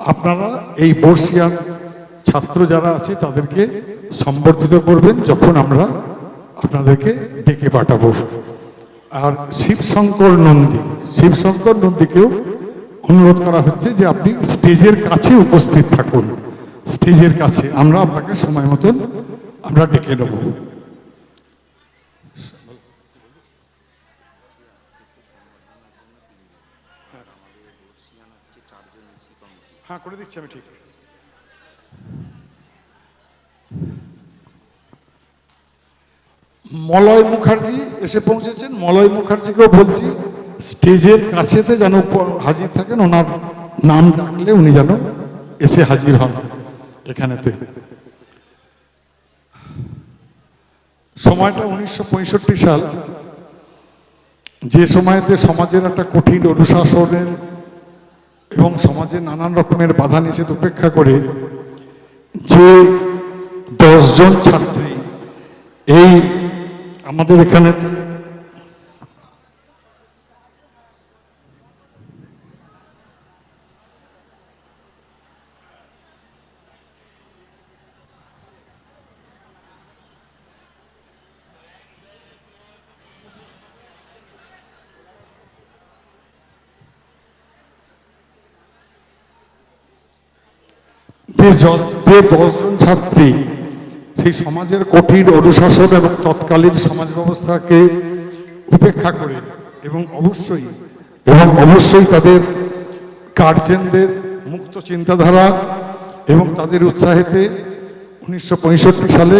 আপনারা এই বর্ষিয়ান ছাত্র যারা আছে, তাদেরকে সম্বর্ধিত করবেন যখন আমরা আপনাদেরকে ডেকে পাঠাবো। আর শিবশঙ্কর নন্দী, শিবশঙ্কর নন্দীকেও অনুরোধ করা হচ্ছে যে আপনি স্টেজের কাছে উপস্থিত থাকুন। স্টেজের কাছে, আমরা আপনাকে সময় মতন আমরা ডেকে নেব। হ্যাঁ করে দিচ্ছি আমি ঠিক। মলয় মুখার্জি এসে পৌঁছেছেন। মলয় মুখার্জিকেও বলছি, স্টেজের কাছেতে যেন হাজির থাকেন। ওনার নাম ডাকলে উনি যেন এসে হাজির হন এখানেতে। সময়টা উনিশশো পঁয়ষট্টি সাল। যে সময়তে সমাজের একটা কঠিন অনুশাসনের এবং সমাজে নানান রকমের বাধা নিষেধ উপেক্ষা করে যে দশজন ছাত্রী এই আমাদের এখানে যে দশজন ছাত্রী, সেই সমাজের কঠিন অনুশাসন এবং তৎকালীন সমাজ ব্যবস্থাকে উপেক্ষা করে এবং অবশ্যই এবং অবশ্যই তাদের গার্জেনদের মুক্ত চিন্তাধারা এবং তাদের উৎসাহেতে উনিশশো পঁয়ষট্টি সালে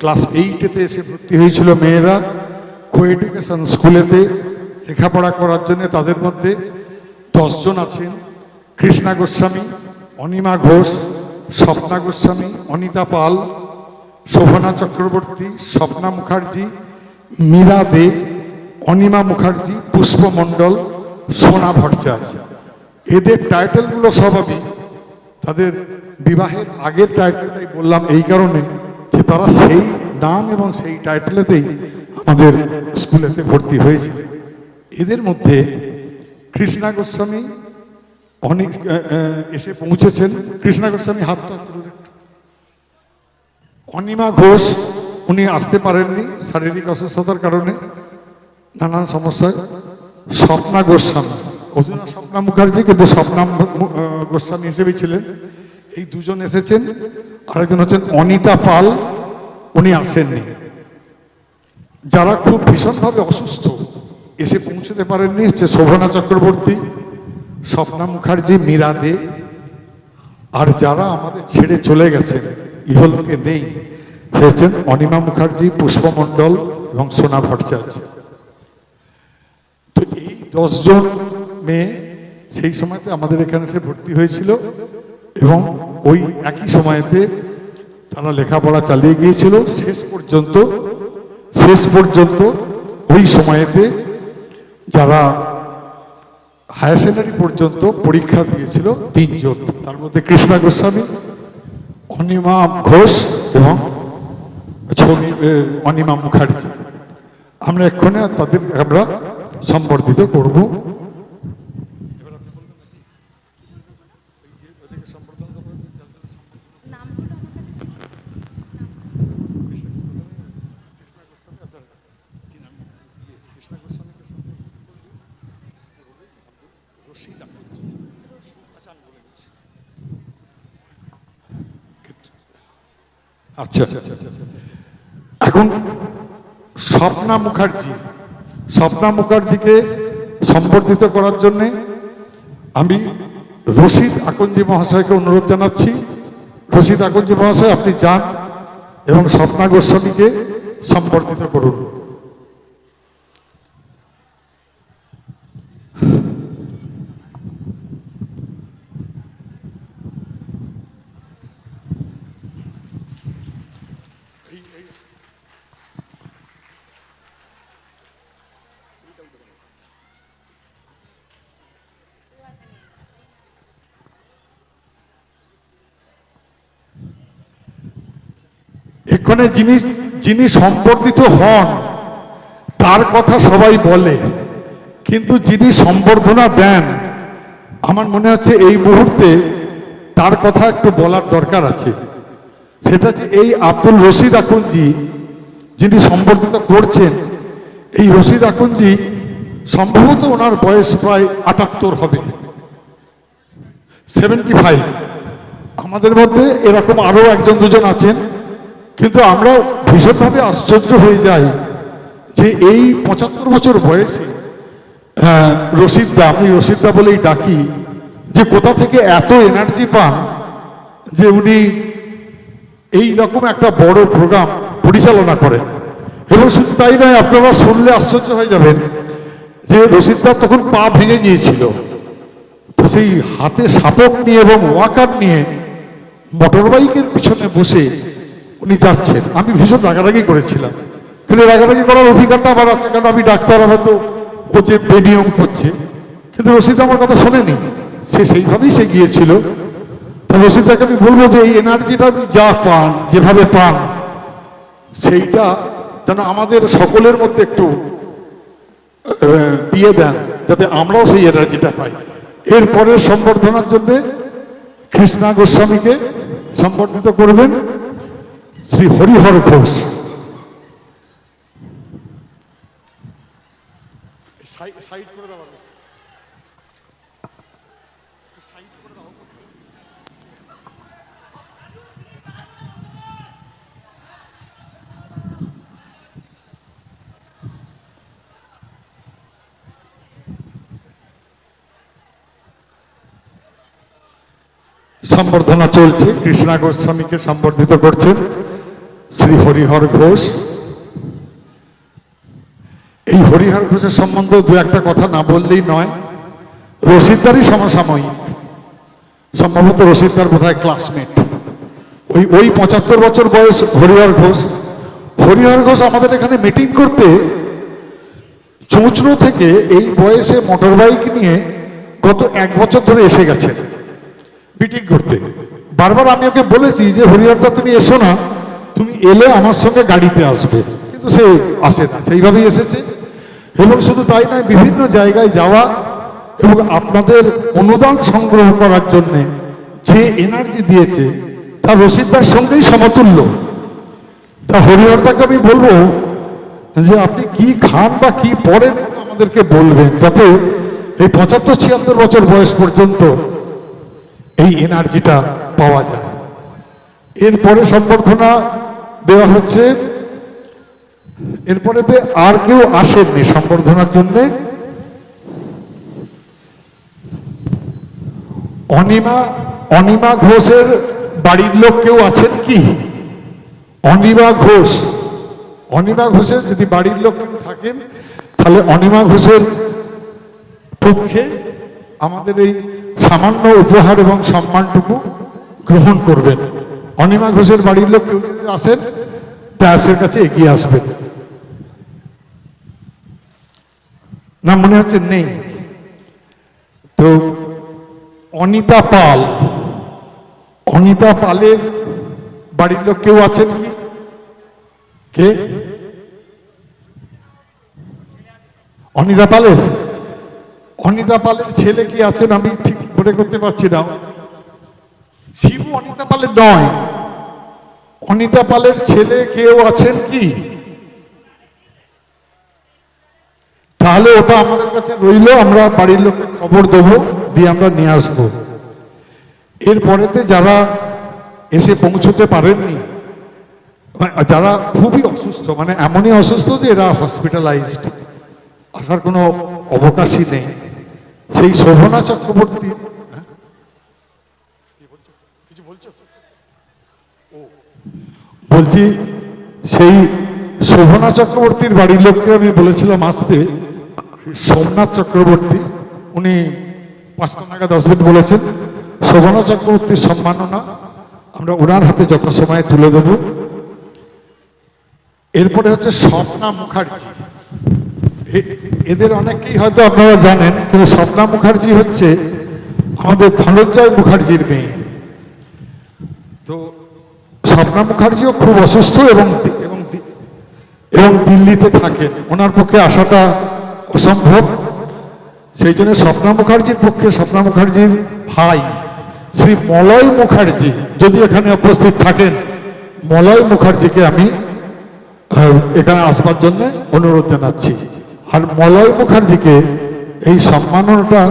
ক্লাস এইটেতে এসে ভর্তি হয়েছিল মেয়েরা কো এডুকেশন স্কুলেতে লেখাপড়া করার জন্য তাদের মধ্যে দশজন আছেন। কৃষ্ণা গোস্বামী, অনিমা ঘোষ স্বপ্না গোস্বামী, অনিতা পাল, শোভনা চক্রবর্তী, স্বপ্না মুখার্জি, মীরা দে, অনিমা মুখার্জি, পুষ্প মণ্ডল, সোনা ভট্টাচার্য। এদের টাইটেলগুলো সব আমি তাদের বিবাহের আগের টাইটেলটাই বললাম এই কারণে যে তারা সেই নাম এবং সেই টাইটেলেতেই আমাদের স্কুলেতে ভর্তি হয়েছিল। এদের মধ্যে কৃষ্ণা গোস্বামী অনেক এসে পৌঁছেছেন। কৃষ্ণা গোস্বামী হাতটা একটু। অনিমা ঘোষ, উনি আসতে পারেননি শারীরিক অসুস্থতার কারণে। নানান সমস্যায়। স্বপ্না গোস্বামী অধুনা স্বপ্না মুখার্জি কিন্তু স্বপ্না গোস্বামী হিসেবেই ছিলেন। এই দুজন এসেছেন। আরেকজন হচ্ছেন অনিতা পাল, উনি আসেননি। যারা খুব ভীষণভাবে অসুস্থ, এসে পৌঁছতে পারেননি, হচ্ছে শোভনা চক্রবর্তী স্বপ্না মুখার্জি মীরা দে আর যারা আমাদের ছেড়ে চলে গেছেন, ইহলোকে নেই। সে হচ্ছেন অনিমা মুখার্জি, পুষ্পমণ্ডল এবং সোনা ভট্টাচার্য। তো এই দশজন মেয়ে সেই সময়তে আমাদের এখানে সে ভর্তি হয়েছিল এবং ওই একই সময়তে তারা লেখাপড়া চালিয়ে গিয়েছিল। শেষ পর্যন্ত শেষ পর্যন্ত ওই সময়েতে যারা হায়ার সেকেন্ডারি পর্যন্ত পরীক্ষা দিয়েছিল তিনজন। তার মধ্যে কৃষ্ণা গোস্বামী অনিমা ঘোষ এবং ছবি অনিমা মুখার্জি। আমরা এক্ষণে তাদের আমরা সম্বর্ধিত করব নাম ছিল আমার কাছে আচ্ছা। এখন স্বপ্না মুখার্জি, স্বপ্না মুখার্জিকে সম্বর্ধিত করার জন্যে আমি রশিদ আকঞ্জি মহাশয়কে অনুরোধ জানাচ্ছি। রশিদ আকঞ্জি মহাশয়, আপনি যান এবং স্বপ্না গোস্বামীকে সম্বর্ধিত করুন। এখানে যিনি যিনি সম্বর্ধিত হন, তার কথা সবাই বলে, কিন্তু যিনি সম্বর্ধনা দেন, আমার মনে হচ্ছে এই মুহূর্তে তার কথা একটু বলার দরকার আছে। সেটা যে এই আব্দুল রশিদ আকুনজি যিনি সম্বর্ধিত করছেন, এই রশিদ আকুনজি সম্ভবত ওনার বয়স প্রায় আটাত্তর হবে। Seventy five. আমাদের মধ্যে এরকম আরও একজন দুজন আছেন কিন্তু আমরা ভীষণভাবে আশ্চর্য হয়ে যাই যে এই পঁচাত্তর বছর বয়সে আহ, রশিদদা আমি রশিদদা বলেই ডাকি যে কোথা থেকে এত এনার্জি পান যে উনি এই রকম একটা বড় প্রোগ্রাম পরিচালনা করেন। এবং শুধু তাই নয় আপনারা শুনলে আশ্চর্য হয়ে যাবেন যে রশিদদা তখন পা ভেঙে গিয়েছিল। তো সেই হাতে সাপক নিয়ে এবং ওয়াকার নিয়ে মোটর বাইকের পিছনে বসে উনি যাচ্ছেন। আমি ভীষণ রাগারাগি করেছিলাম। কিন্তু রাগারাগি করার অধিকারটা আমার আছে, কারণ আমি ডাক্তার, আমার তো যে বেনিয়ম করছে। কিন্তু রশিদ আমার কথা শোনেনি। সে সেইভাবেই সে গিয়েছিল। তা রশিদাকে আমি বলব যে এই এনার্জিটা আপনি যা পান, যেভাবে পান, সেইটা যেন আমাদের সকলের মধ্যে একটু দিয়ে দেন, যাতে আমরাও সেই এনার্জিটা পাই। এরপরের সম্বর্ধনার জন্যে কৃষ্ণা গোস্বামীকে সম্বর্ধিত করবেন। শ্রী হরিহর ঘোষ সাইড করে দাও সম্বর্ধনা চলছে। কৃষ্ণা গোস্বামীকে সম্বর্ধিত করছেন। শ্রী হরিহর ঘোষ। এই হরিহর ঘোষের সম্বন্ধে দু একটা কথা না বললেই নয়। রশিদদারই সমসাময়িক। সম্ভবত রশিদদার বোধহয় ক্লাসমেট ওই ওই পঁচাত্তর বছর বয়স হরিহর ঘোষ। হরিহর ঘোষ আমাদের এখানে মিটিং করতে চৌচড়ো থেকে এই বয়সে মোটর বাইক নিয়ে গত এক বছর ধরে এসে গেছেন মিটিং করতে। বারবার আমি ওকে বলেছি যে, হরিহরদা, তুমি এসো না। তুমি এলে আমার সঙ্গে গাড়িতে আসবে। কিন্তু সে আসে না, সেইভাবেই এসেছে। এবং শুধু তাই নয়, বিভিন্ন জায়গায় যাওয়া এবং আপনাদের অনুদান সংগ্রহ করার জন্যে যে এনার্জি দিয়েছে, তা রশিদদার সঙ্গেই সমতুল্য। তা হরিহরদাকে আমি বলব যে, আপনি কি খান বা কি পড়েন আমাদেরকে বলবেন, যাতে এই পঁচাত্তর, ছিয়াত্তর বছর বয়স পর্যন্ত এই এনার্জিটা পাওয়া যায়। এরপরে সম্বর্ধনা দেওয়া হচ্ছে। এরপরেতে আর কেউ আসেননি সম্বর্ধনার জন্য। অনিমা অনিমা ঘোষের বাড়ির লোক কেউ আছেন কি? অনিমা ঘোষ। অনিমা ঘোষের যদি বাড়ির লোক কেউ থাকেন, তাহলে অনিমা ঘোষের পক্ষে আমাদের এই সামান্য উপহার এবং সম্মানটুকু গ্রহণ করবেন। অনিমা ঘোষের বাড়ির লোক কেউ যদি আসেন দাসের কাছে এগিয়ে আসবেন। না, মনে হচ্ছে নেই। তো অনিতা পাল, অনিতা পালের বাড়ির লোক কেউ আছেন কি? কে? অনিতা পালের? অনিতা পালের ছেলে কি আছেন? আমি ঠিক মনে করতে পারছি না। শিবু অনিতা পালের নয়। অনিতা পালের ছেলে কেউ আছেন কি? তাহলে ওটা আমাদের কাছে রইল, আমরা বাড়ির লোককে খবর দেবো, দিয়ে আমরা নিয়ে আসব। এরপরেতে যারা এসে পৌঁছতে পারেননি, যারা খুবই অসুস্থ মানে এমনই অসুস্থ যে এরা হসপিটালাইজড আসার কোনো অবকাশই নেই। সেই শোভনা চক্রবর্তী? বলছো? সেই শোভনা চক্রবর্তীর বাড়ির লোককে আমি বলেছিলাম আসতে। সোমনাথ চক্রবর্তী, উনি পাঁচটা নাগাদ আসবেন বলেছেন। শোভনা চক্রবর্তীর সম্মাননা আমরা ওনার হাতে যত সময় তুলে দেব। এরপরে হচ্ছে স্বপ্না মুখার্জি। এদের অনেকেই হয়তো আপনারা জানেন, কিন্তু স্বপ্না মুখার্জি হচ্ছে আমাদের ধনঞ্জয় মুখার্জির মেয়ে। তো স্বপ্না মুখার্জিও খুব অসুস্থ এবং এবং এবং দিল্লিতে থাকেন। ওনার পক্ষে আসাটা অসম্ভব। সেই জন্য স্বপ্না মুখার্জির পক্ষে স্বপ্না মুখার্জির ভাই শ্রী মলয় মুখার্জি যদি এখানে উপস্থিত থাকেন, মলয় মুখার্জিকে আমি এখানে আসবার জন্য অনুরোধ জানাচ্ছি। আর মলয় মুখার্জিকে এই সম্মাননাটা